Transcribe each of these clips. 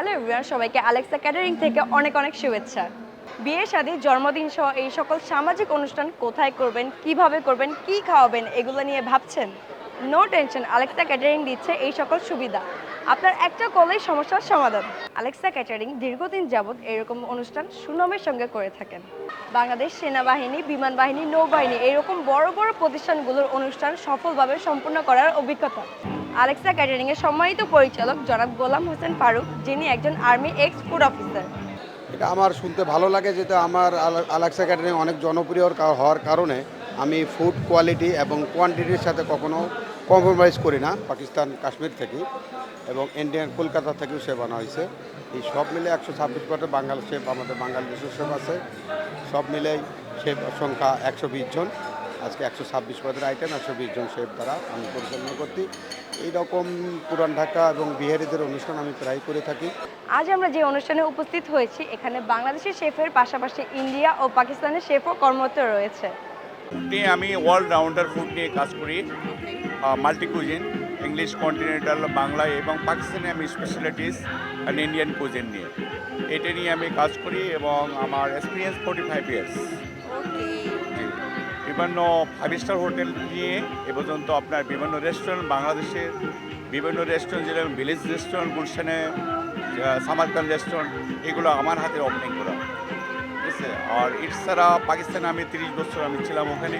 Hello everyone সবাইকে Alexa catering থেকে অনেক অনেক শুভেচ্ছা। বিয়ে, শাদী, জন্মদিন সহ এই সকল সামাজিক অনুষ্ঠান কোথায় করবেন, কীভাবে করবেন, কি খাওয়াবেন, এগুলো নিয়ে ভাবছেন? নো টেনশন আলেক্সা ক্যাটারিং দিচ্ছে এই সকল সুবিধা। আপনার একটা কলেই সমস্যার সমাধান। আলেক্সা ক্যাটারিং দীর্ঘদিন যাবৎ এরকম অনুষ্ঠান সুনামের সঙ্গে করে থাকেন। বাংলাদেশ সেনাবাহিনী, বিমান বাহিনী, নৌবাহিনী, এরকম বড় বড় প্রতিষ্ঠানগুলোর অনুষ্ঠান সফলভাবে সম্পূর্ণ করার অভিজ্ঞতা। আলেক্সা ক্যাটারিং এর সম্মানিত পরিচালক জনাব গোলাম হোসেন ফারুক, যিনি একজন আর্মি এক্স ফুড অফিসার। এটা আমার শুনতে ভালো লাগে যেটা আমার আলা- আলাক্সা ক্যাটারিং অনেক জনপ্রিয় হওয়ার কারণে আমি ফুড কোয়ালিটি এবং কোয়ান্টিটির সাথে কখনো কম্প্রোমাইজ করি না, পাকিস্তান, কাশ্মীর থেকে এবং ইন্ডিয়ান কলকাতা থেকেও সেব আনা হয়েছে। এই সব মিলে একশো ছাব্বিশ পথে বাঙাল শেফ আমাদের বাঙালিদেশের শেফ আছে। সব মিলেই শেফ সংখ্যা একশো বিশ জন। আজকে একশো ছাব্বিশ পদের আইটেম একশো বিশ জন শেফ দ্বারা আমি পরিচালনা করছি। এইরকম পুরান ঢাকা এবং বিহারিদের অনুষ্ঠান আমি প্রায় করে থাকি। আজ আমরা যে অনুষ্ঠানে উপস্থিত হয়েছি এখানে বাংলাদেশের শেফের পাশাপাশি ইন্ডিয়া ও পাকিস্তানের শেফও কর্মরত রয়েছে। নিয়ে আমি অলরাউন্ডার ফুড নিয়ে কাজ করি multi cuisine English continental Bangla এবং পাকিস্তানি আমি স্পেশালিটিস অ্যান্ড ইন্ডিয়ান কুজিন নিয়ে। এটা নিয়ে আমি কাজ করি এবং আমার এক্সপিরিয়েন্স ফোর্টি ফাইভ ইয়ার্স বিভিন্ন ফাইভ স্টার হোটেল নিয়ে এ পর্যন্ত আপনার বিভিন্ন রেস্টুরেন্ট বাংলাদেশের বিভিন্ন রেস্টুরেন্ট যেরকম ভিলেজ রেস্টুরেন্ট গুলশানে সামারকান রেস্টুরেন্ট এগুলো আমার হাতে ওপেনিং করা। ঠিক আছে? আর এছাড়া পাকিস্তানে আমি তিরিশ বছর আমি ছিলাম ওখানে।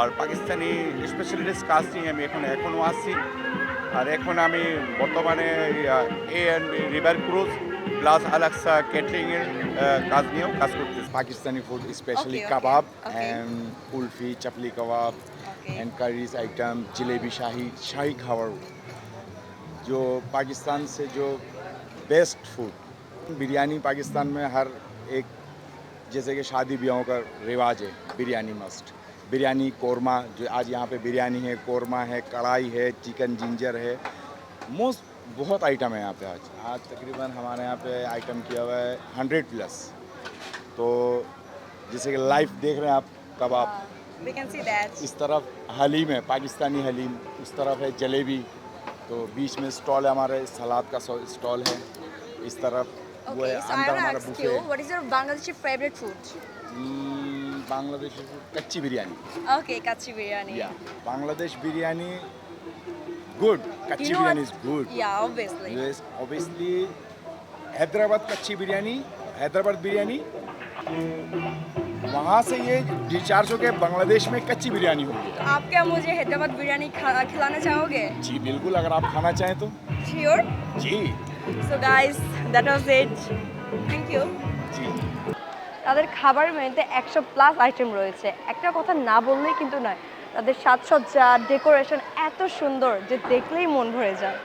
আর পাকিস্তানি স্পেশালিটিস কাজ নিয়ে আমি এখন, এখনও আসছি আর এখন আমি বর্তমানে এ রিভার ক্রুজ প্লাস আলাক্সা ক্যাটারিংয়ের কাজ নিয়েও কাজ করতেছি Pakistani food, especially Okay, okay, kebab okay. and kulfi, chapli kebab and curries item, jalebi शाही शाही खावर जो पाकिस्तान से जो बेस्ट फूड बिरयानी पाकिस्तान में हर एक जैसे कि शादी ब्याहों का रिवाज है बिरयानी मस्ट बिरयानी कोरमा जो आज यहाँ पे बिरयानी है कोरमा है कढ़ाई है चिकन जिंजर है मोस्ट बहुत आइटम है यहाँ पे आज। आज तकरीबन हमारे यहाँ पे आइटम किया हुआ है हंड्रेड प्लस। तो जैसे कि लाइव देख रहे हैं आप कबाब that. इस तरफ़ हलीम है पाकिस्तानी हलीम। उस तरफ़ है जलेबी। तो बीच में स्टॉल है हमारे सलाद का स्टॉल है। इस तरफ़ वो है so अंदर हमारा buffet what is your Bangladeshi favorite food? Bangladeshi kacchi biryani. Okay, kachi biryani. या Bangladesh biryani Good kacchi You know biryani what? Is good Yeah, obviously. Yes, obviously Hyderabad kacchi biryani Hyderabad biryani वहाँ से ये डिस्चार्ज होकर बांग्लादेश में कच्ची बिरयानी होगी आप क्या मुझे हैदराबाद बिरयानी खा- खिलाना चाहोगे जी बिल्कुल अगर आप खाना चाहें तो Sure. Ji So guys, that was it. Thank you. जी তাদের খাবার মেনুতে একশো প্লাস আইটেম রয়েছে একটা কথা না বললেই কিন্তু নয় তাদের সাজসজ্জা ডেকোরেশন এত সুন্দর যে দেখলেই মন ভরে যায়।